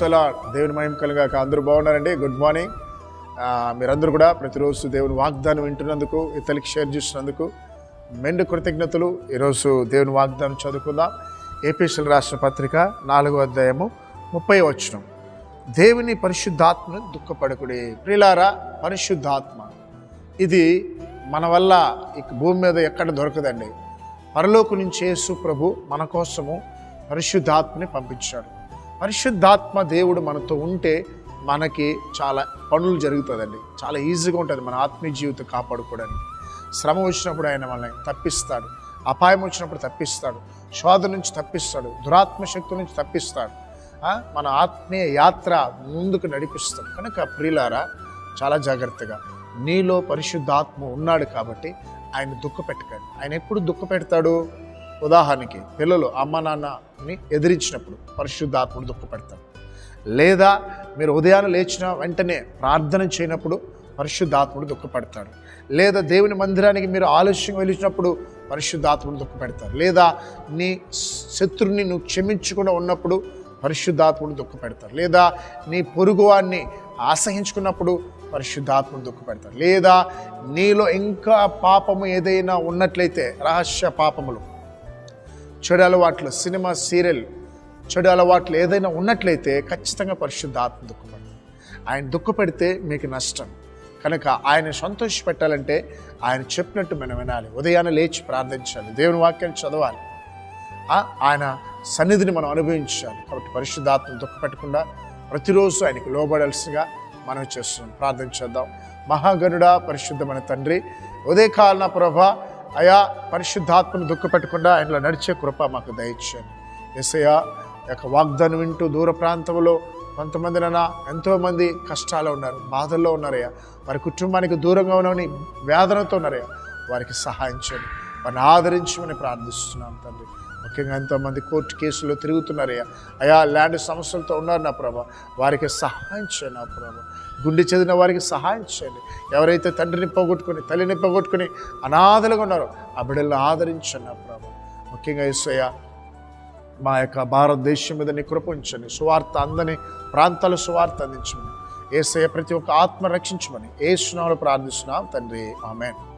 ప్రైజలా దేవుని మహిమ కలిగా అందరూ బాగున్నారండి. గుడ్ మార్నింగ్ మీరందరూ కూడా ప్రతిరోజు దేవుని వాగ్దానం వింటున్నందుకు ఇతరులకు షేర్ చేసినందుకు మెండు కృతజ్ఞతలు. ఈరోజు దేవుని వాగ్దానం చదువుకుందాం. ఏపీఎస్ఎల్ రాష్ట్ర పత్రిక నాలుగో అధ్యాయము ముప్పై వచనం. దేవుని పరిశుద్ధాత్మను దుఃఖపడకుడి. ప్రిలారా పరిశుద్ధాత్మ. ఇది మన వల్ల ఇక భూమి మీద ఎక్కడ దొరకదండి. పరలోకు నుంచి యేసు ప్రభు మన కోసము పరిశుద్ధాత్మని పంపించాడు. పరిశుద్ధాత్మ దేవుడు మనతో ఉంటే మనకి చాలా పనులు జరుగుతుందండి. చాలా ఈజీగా ఉంటుంది మన ఆత్మీయ జీవితం కాపాడుకోవడానికి. శ్రమ వచ్చినప్పుడు ఆయన మనల్ని తప్పిస్తాడు. అపాయం వచ్చినప్పుడు తప్పిస్తాడు. శోధ నుంచి తప్పిస్తాడు. దురాత్మ శక్తి నుంచి తప్పిస్తాడు. మన ఆత్మీయ యాత్ర ముందుకు నడిపిస్తాడు. కనుక ప్రియులారా చాలా జాగ్రత్తగా నీలో పరిశుద్ధాత్మ ఉన్నాడు కాబట్టి ఆయన దుఃఖ పెట్టకండి. ఆయన ఎప్పుడు దుఃఖ పెడతాడు? ఉదాహరణకి పిల్లలు అమ్మ నాన్నని ఎదిరించినప్పుడు పరిశుద్ధాత్ముడు దుఃఖపడతాడు. లేదా మీరు ఉదయాన్నే లేచిన వెంటనే ప్రార్థన చేయనప్పుడు పరిశుద్ధాత్ముడు దుఃఖపడతాడు. లేదా దేవుని మందిరానికి మీరు ఆలస్యం వెళ్ళినప్పుడు పరిశుద్ధాత్ముడు దుఃఖపెడతారు లేదా నీ శత్రుని నువ్వు క్షమించకుండా ఉన్నప్పుడు పరిశుద్ధాత్ముడు దుఃఖపెడతారు లేదా నీ పొరుగువాన్ని ఆసహించుకున్నప్పుడు పరిశుద్ధాత్ముడు దుఃఖపెడతారు లేదా నీలో ఇంకా పాపము ఏదైనా ఉన్నట్లయితే రహస్య పాపములు చెడు అలవాట్లు సినిమా సీరియల్ చెడు అలవాట్లు ఏదైనా ఉన్నట్లయితే ఖచ్చితంగా పరిశుద్ధాత్మ దుఃఖపడదు. ఆయన దుఃఖపెడితే మీకు నష్టం. కనుక ఆయన సంతోష పెట్టాలంటే ఆయన చెప్పినట్టు మనం వినాలి. ఉదయాన్నే లేచి ప్రార్థించాలి. దేవుని వాక్యాన్ని చదవాలి. ఆయన సన్నిధిని మనం అనుభవించాలి. కాబట్టి పరిశుద్ధాత్మ దుఃఖపెట్టకుండా ప్రతిరోజు ఆయనకు లోబడాల్సిగా మనం చేస్తున్నాం. ప్రార్థన చేద్దాం. మహాగనుడా పరిశుద్ధమైన తండ్రి ఉదయకాలన ప్రభా అయా పరిశుద్ధాత్మను దుఃఖపెట్టకుండా ఆయనలో నడిచే కృప మాకు దయచేయండి. ఎసయ్య యొక్క వాగ్దానం వింటూ దూర ప్రాంతంలో కొంతమందినైనా ఎంతోమంది కష్టాలు ఉన్నారు బాధల్లో ఉన్నారయ్యా. వారి కుటుంబానికి దూరంగా ఉన్నవని వేదనతో ఉన్నారయ్యా. వారికి సహాయం చేయండి. వారిని ఆదరించమని ప్రార్థిస్తున్నాం తండ్రి. ముఖ్యంగా ఎంతోమంది కోర్టు కేసులో తిరుగుతున్నారయ్యా అయా ల్యాండ్ సమస్యలతో ఉన్నారు నా ప్రభా. వారికి సహాయం చేయండి నా ప్రభా. గుండె చదివిన వారికి సహాయం చేయండి. ఎవరైతే తండ్రిని పోగొట్టుకుని తల్లిని పోగొట్టుకుని అనాథలుగా ఉన్నారో ఆ బిడ్డలను ఆదరించండి నా ప్రభా. ముఖ్యంగా ఇసయ్య మా యొక్క భారతదేశం మీద నీ కృప ఉంచండి. సువార్త అందని ప్రాంతాల సువార్త అందించమని. ఏసయ్య ప్రతి ఒక్క ఆత్మ రక్షించమని. ఏ ప్రార్థిస్తున్నాం తండ్రి. ఆమెను.